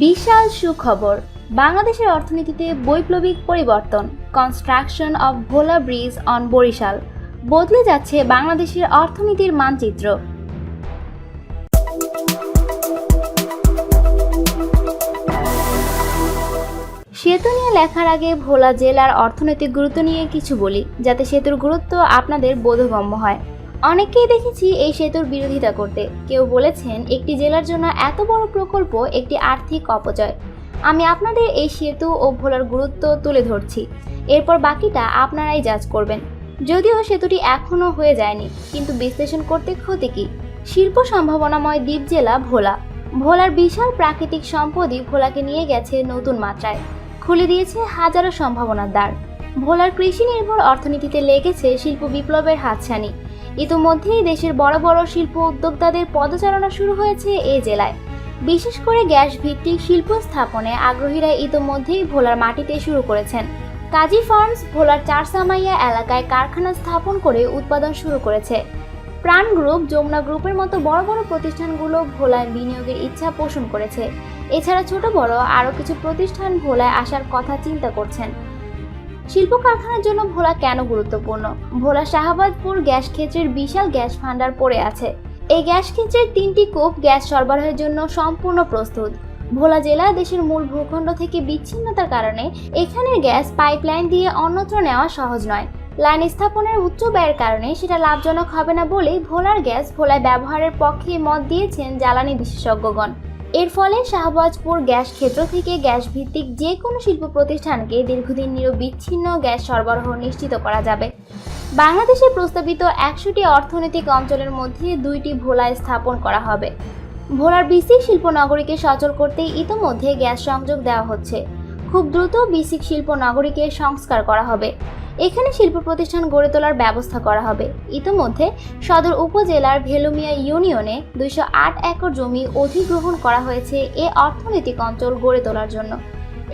বিশাল সুখবর। বাংলাদেশের অর্থনীতিতে বৈপ্লবিক পরিবর্তন construction of Bhola bridge on Barishal. বদলে যাচ্ছে বাংলাদেশের অর্থনীতির মানচিত্র। সেতু নিয়ে লেখার আগে ভোলা জেলার অর্থনৈতিক গুরুত্ব নিয়ে কিছু বলি, যাতে সেতুর গুরুত্ব আপনাদের বোধগম্য হয়। অনেককেই দেখেছি এই সেতুর বিরোধিতা করতে। কেউ বলেছেন, একটি জেলার জন্য এত বড় প্রকল্প একটি আর্থিক অপচয়। আমি আপনাদের এই সেতু ও ভোলার গুরুত্ব তুলে ধরছি। এরপর বাকিটা আপনারাই জাজ করবেন। যদিও সেতুটি এখনও হয়ে যায়নি, কিন্তু বিশ্লেষণ করতে ক্ষতি কি? শিল্প সম্ভাবনাময় দ্বীপ জেলা ভোলা। ভোলার বিশাল প্রাকৃতিক সম্পদই ভোলাকে নিয়ে গেছে নতুন মাত্রায়। খুলে দিয়েছে হাজারো সম্ভাবনার দ্বার। ভোলার কৃষি নির্ভর অর্থনীতিতে লেগেছে শিল্প বিপ্লবের হাতছানি। ইতোমধ্যেই দেশের বড় বড় শিল্প উদ্যোক্তাদের পদচারণা শুরু হয়েছে এই জেলায়। বিশেষ করে গ্যাস ভিত্তিক শিল্প স্থাপনে আগ্রহীরা ইতোমধ্যেই ভোলার মাটিতে শুরু করেছেন। কাজী ফার্মস ভোলার চারসামাইয়া এলাকায় কারখানা স্থাপন করে উৎপাদন শুরু করেছে। প্রাণ গ্রুপ, যমুনা গ্রুপের মতো বড় বড় প্রতিষ্ঠানগুলো ভোলায় বিনিয়োগের ইচ্ছা পোষণ করেছে। এছাড়া ছোট বড় আরও কিছু প্রতিষ্ঠান ভোলায় আসার কথা চিন্তা করছেন। শিল্প কারখানার জন্য ভোলা কেন গুরুত্বপূর্ণ? ভোলা শাহবাজপুর গ্যাস ক্ষেত্রের বিশাল গ্যাস ভান্ডার পড়ে আছে। এই গ্যাস ক্ষেত্রের তিনটি কূপ গ্যাস সরবরাহের জন্য সম্পূর্ণ প্রস্তুত। ভোলা জেলা দেশের মূল ভূখণ্ড থেকে বিচ্ছিন্নতার কারণে এখানের গ্যাস পাইপলাইন দিয়ে অন্যত্র নেওয়া সহজ নয়। লাইন স্থাপনের উচ্চ ব্যয়ের কারণে সেটা লাভজনক হবে না বলেই ভোলার গ্যাস ভোলায় ব্যবহারের পক্ষে মত দিয়েছেন জ্বালানি বিশেষজ্ঞগণ। এর ফলে শাহবাজপুর গ্যাস ক্ষেত্র থেকে গ্যাস ভিত্তিক যে কোনো শিল্প প্রতিষ্ঠানকে দীর্ঘদিন নিরবিচ্ছিন্ন গ্যাস সরবরাহ নিশ্চিত করা যাবে। বাংলাদেশে প্রস্তাবিত একশোটি অর্থনৈতিক অঞ্চলের মধ্যে দুইটি ভোলা স্থাপন করা হবে। ভোলার বিসিক শিল্প নগরীকে সচল করতে ইতোমধ্যে গ্যাস সংযোগ দেওয়া হচ্ছে। খুব দ্রুত বিসিক শিল্প নগরীকে সংস্কার করা হবে। এখানে শিল্প প্রতিষ্ঠান গড়ে তোলার ব্যবস্থা করা হবে। ইতোমধ্যে সদর উপজেলার ভেলুমিয়া ইউনিয়নে দুইশো আট একর জমি অধিগ্রহণ করা হয়েছে এ অর্থনৈতিক অঞ্চল গড়ে তোলার জন্য।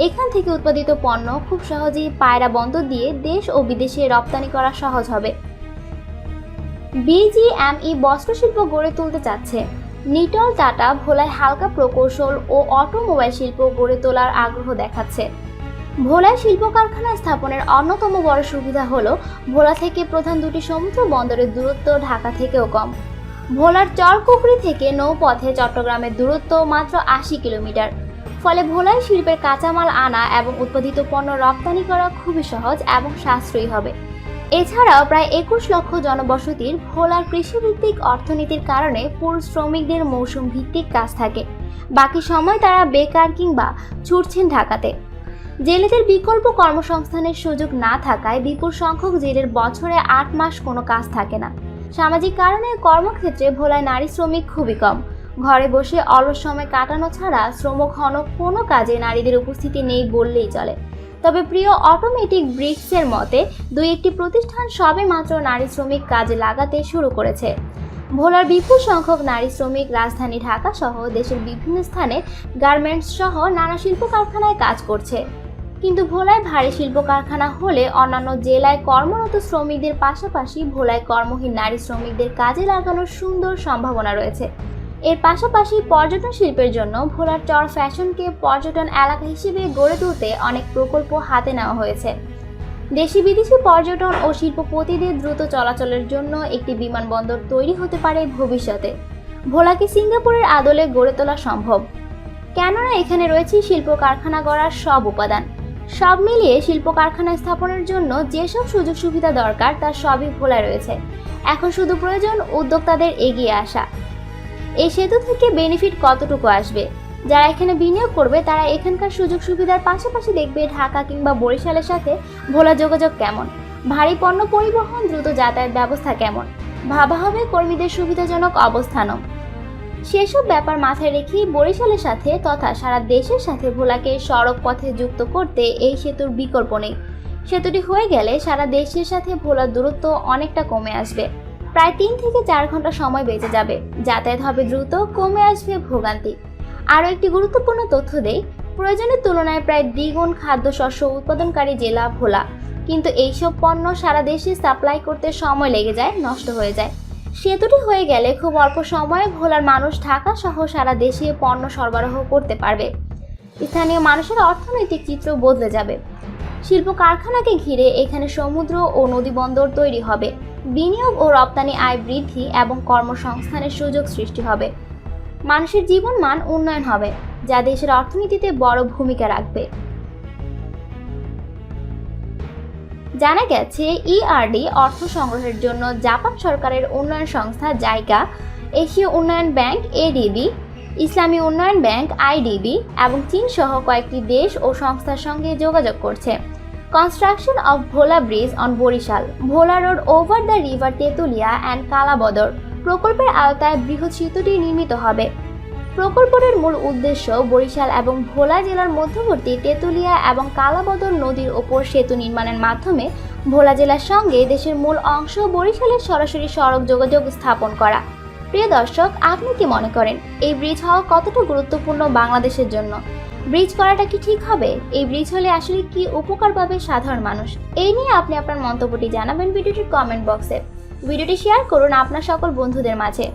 এখান থেকে উৎপাদিত পণ্য খুব সহজেই পায়রা বন্দর দিয়ে দেশ ও বিদেশে রপ্তানি করা সহজ হবে। বিজিএমই বস্ত্রশিল্প গড়ে তুলতে চাচ্ছে। নিটল টাটা ভোলায় হালকা প্রকৌশল ও অটোমোবাইল শিল্প গড়ে তোলার আগ্রহ দেখাচ্ছে। ভোলায় শিল্প কারখানা স্থাপনের অন্যতম বড় সুবিধা হল, ভোলা থেকে প্রধান দুটি সমুদ্র বন্দরের দূরত্ব ঢাকা থেকেও কম। ভোলার চরকুকরি থেকে নৌপথে চট্টগ্রামের দূরত্ব মাত্র আশি কিলোমিটার। ফলে ভোলায় শিল্পের কাঁচামাল আনা এবং উৎপাদিত পণ্য রপ্তানি করা খুবই সহজ এবং সাশ্রয়ী হবে। এছাড়াও প্রায় একুশ লক্ষ জনবসতির ভোলার কৃষিভিত্তিক অর্থনীতির কারণে পুরুষ শ্রমিকদের মৌসুম ভিত্তিক কাজ থাকে। বাকি সময় তারা বেকার কিংবা ছুটছেন ঢাকাতে। জেলেদের বিকল্প কর্মসংস্থানের সুযোগ না থাকায় বিপুল সংখ্যক জেলের বছরে আট মাস কোনো কাজ থাকে না। সামাজিক কারণে কর্মক্ষেত্রে ভোলায় নারী শ্রমিক খুবই কম। ঘরে বসে অলস সময় কাটানো ছাড়া শ্রমঘন কোনো কাজে নারীদের উপস্থিতি নেই বললেই চলে। তবে প্রিয় অটোমেটিক ব্রিক্সের মতে, দুই একটি প্রতিষ্ঠান সবে মাত্র নারী শ্রমিক কাজে লাগাতে শুরু করেছে। ভোলার বিপুল সংখ্যক নারী শ্রমিক রাজধানী ঢাকা সহ দেশের বিভিন্ন স্থানে গার্মেন্টস সহ নানা শিল্প কারখানায় কাজ করছে। কিন্তু ভোলায় ভারী শিল্প কারখানা হলে অন্যান্য জেলায় কর্মরত শ্রমিকদের পাশাপাশি ভোলায় কর্মহীন নারী শ্রমিকদের কাজে লাগানোর সুন্দর সম্ভাবনা রয়েছে। এর পাশাপাশি পর্যটন শিল্পের জন্য ভোলার চর ফ্যাশনকে পর্যটন এলাকা হিসেবে গড়ে তুলতে অনেক প্রকল্প হাতে নেওয়া হয়েছে। দেশি বিদেশি পর্যটন ও শিল্পপতিদের দ্রুত চলাচলের জন্য একটি বিমানবন্দর তৈরি হতে পারে ভবিষ্যতে। ভোলাকে সিঙ্গাপুরের আদলে গড়ে তোলা সম্ভব। কেননা এখানে রয়েছে শিল্প কারখানা গড়ার সব উপাদান। সব মিলিয়ে শিল্প কারখানা স্থাপনের জন্য যেসব সুযোগ সুবিধা দরকার তা সবই ভোলা রয়েছে। এখন শুধু প্রয়োজন উদ্যোক্তাদের এগিয়ে আসা। এই সেতু থেকে বেনিফিট কতটুকু আসবে? যারা এখানে বিনিয়োগ করবে, তারা এখানকার সুযোগ সুবিধার পাশাপাশি দেখবে ঢাকা কিংবা বরিশালের সাথে ভোলা যোগাযোগ কেমন? ভারী পণ্য পরিবহন, দ্রুত যাতায়াত ব্যবস্থা কেমন? ভাবা হবে কর্মীদের সুবিধাজনক অবস্থানও। সেসব ব্যাপার মাথায় রেখেই বরিশালের সাথে তথা সারা দেশের সাথে ভোলাকে সড়ক পথে যুক্ত করতে এই সেতুর বিকল্প নেই। সেতুটি হয়ে গেলে সারা দেশের সাথে ভোলার দূরত্ব অনেকটা কমে আসবে। প্রায় তিন থেকে চার ঘণ্টা সময় বেঁচে যাবে। যাতায়াত হবে দ্রুত, কমে আসবে ভোগান্তি। আরও একটি গুরুত্বপূর্ণ তথ্য দেই, প্রয়োজনের তুলনায় প্রায় দ্বিগুণ খাদ্যশস্য উৎপাদনকারী জেলা ভোলা। কিন্তু এইসব পণ্য সারা দেশে সাপ্লাই করতে সময় লেগে যায়, নষ্ট হয়ে যায়। সেতুটি হয়ে গেলে খুব অল্প সময়ে ভোলার মানুষ ঢাকা সহ সারা দেশে পণ্য সরবরাহ করতে পারবে। স্থানীয় মানুষের অর্থনৈতিক চিত্র বদলে যাবে। শিল্প কারখানাকে ঘিরে এখানে সমুদ্র ও নদী বন্দর তৈরি হবে। বিনিয়োগ ও রপ্তানি আয় বৃদ্ধি এবং কর্মসংস্থানের সুযোগ সৃষ্টি হবে। মানুষের জীবন মান উন্নয়ন হবে, যা দেশের অর্থনীতিতে বড় ভূমিকা রাখবে। জানা গেছে ইআরডি অর্থ সংগ্রহের জন্য জাপান সরকারের উন্নয়ন সংস্থা জাইকা এশীয় উন্নয়ন ব্যাংক এডিবি ইসলামী উন্নয়ন ব্যাংক আইডিবি এবং চীন সহ কয়েকটি দেশ ও সংস্থার সঙ্গে যোগাযোগ করছে। Construction of Bhola bridge on Barishal Bhola road over the river Tetulia and Kalabadar প্রকল্পের আওতায় বৃহৎ সেতুটি নির্মিত হবে। প্রকল্পটির মূল উদ্দেশ্য বরিশাল এবং ভোলা জেলার মধ্যবর্তী তেতুলিয়া এবং কালাবদর নদীর ওপর সেতু নির্মাণের মাধ্যমে ভোলা জেলার সঙ্গে দেশের মূল অংশ বরিশালের সরাসরি সড়ক যোগাযোগ স্থাপন করা। প্রিয় দর্শক, আপনি কি মনে করেন, এই ব্রিজ হওয়া কতটা গুরুত্বপূর্ণ বাংলাদেশের জন্য? ব্রিজ করাটা কি ঠিক হবে? এই ব্রিজ হলে আসলে কি উপকার পাবে সাধারণ মানুষ? এই নিয়ে আপনি আপনার মন্তব্যটি জানাবেন ভিডিওটির কমেন্ট বক্সে ভিডিওটি শেয়ার করুন আপনার সকল বন্ধুদের মাঝে।